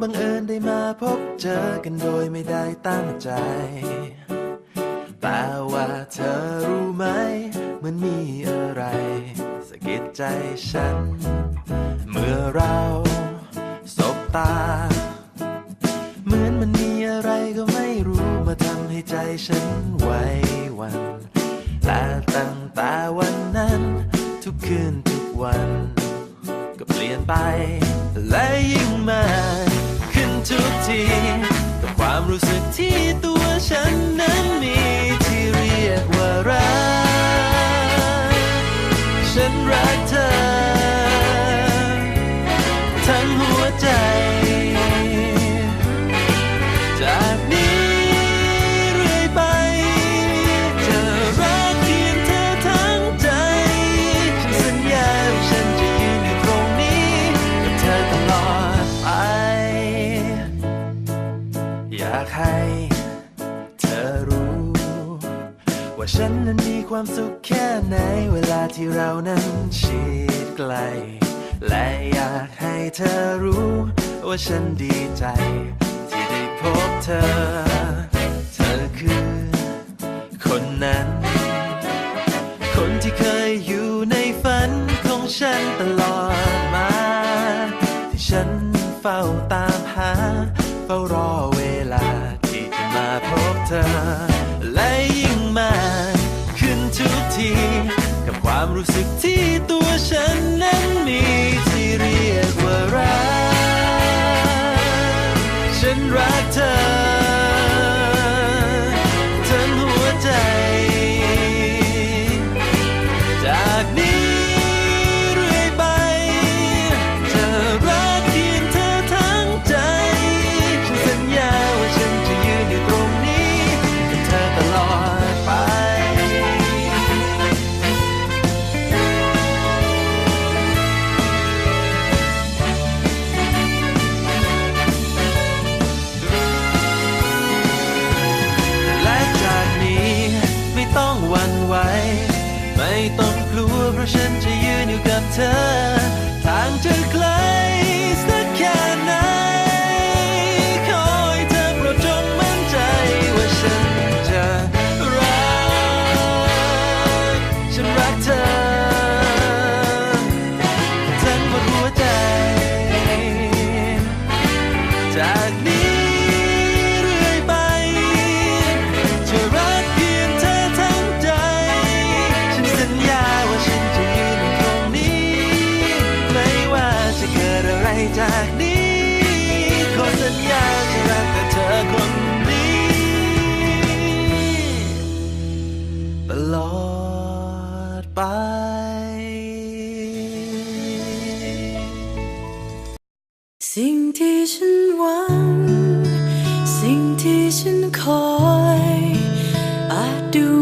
บังเอิญได้มาพบเจอกันโดยไม่ได้ตั้งใจ แต่ว่าเธอรู้ไหมเหมันมีอะไรสะกิดใจฉัน เมื่อเราสบตา เหมือนมันมีอะไรก็ไม่รู้มาทำให้ใจฉันไหวหวันแต่ตั้งแต่วันนั้น ทุกคืนทุกวัน ก็เปลี่ยนไปและยิ่งมา ทุกทีกับความรู้สึกที่ตัวฉันนั้นมีที่เรียกว่ารักฉันรักเธอ ให้เธอรู้ ว่าฉันนั้นมีความสุขแค่ไหน เวลาที่เรานั้นชิดไกล และอยากให้เธอรู้ ว่าฉันดีใจ ที่ได้พบเธอ เธอคือ คนนั้น คนที่เคยอยู่ในฝันของฉันตลอดมา ที่ฉันเฝ้าตาม ตัวฉันนั้น ต้องกลัวเพราะฉันจะยืนอยู่กับเธอ ทางจะไกล ตลอดไปสิ่งที่ฉันหวัง สิ่งที่ฉันคอย อาจดู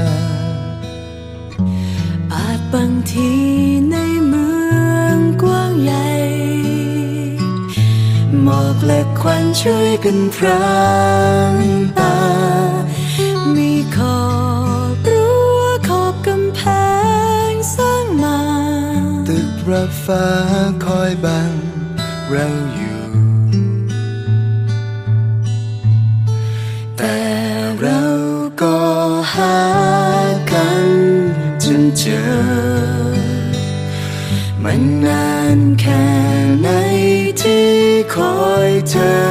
ช่วยกันพรางตา มีขอบรั้วขอบกำแพงสร้างมา ตึกรับฟ้าคอยบังเราอยู่ แต่เราก็หากันจนเจอ มันนานแค่ไหนที่คอยเธอ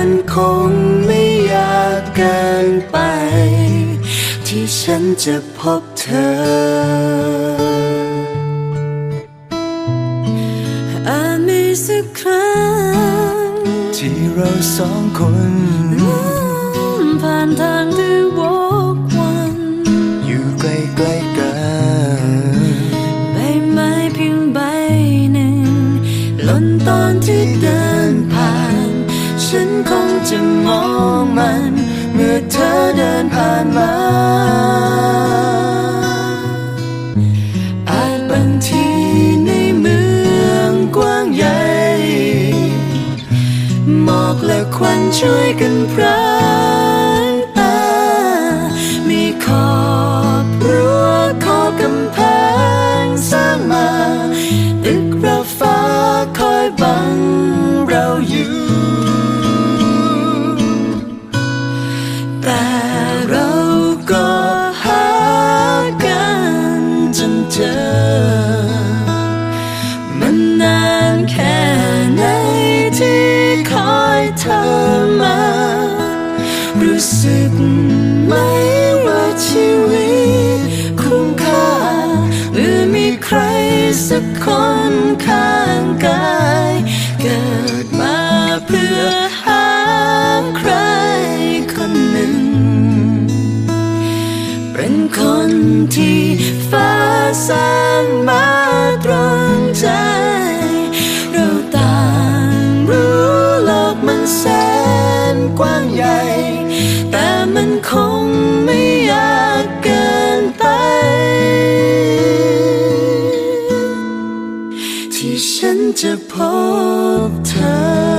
มันคงไม่ยากเกินไป ที่ฉันจะพบเธออาจมีสักครั้ง ที่เราสองคนผ่านทางที่วกวัน อยู่ใกล้ๆกันใบไม้เพียงใบหนึ่งหล่นตอนที่เดิน จะมองมัน เมื่อเธอเดินผ่านมา อาจบางทีในเมืองกว้างใหญ่หมอกและควันช่วยกันพรางตา มีขอบรั้วขอบกำแพงสร้างมา ตึกระฟ้าคอยบัง ที่ฉันจะพบเธอ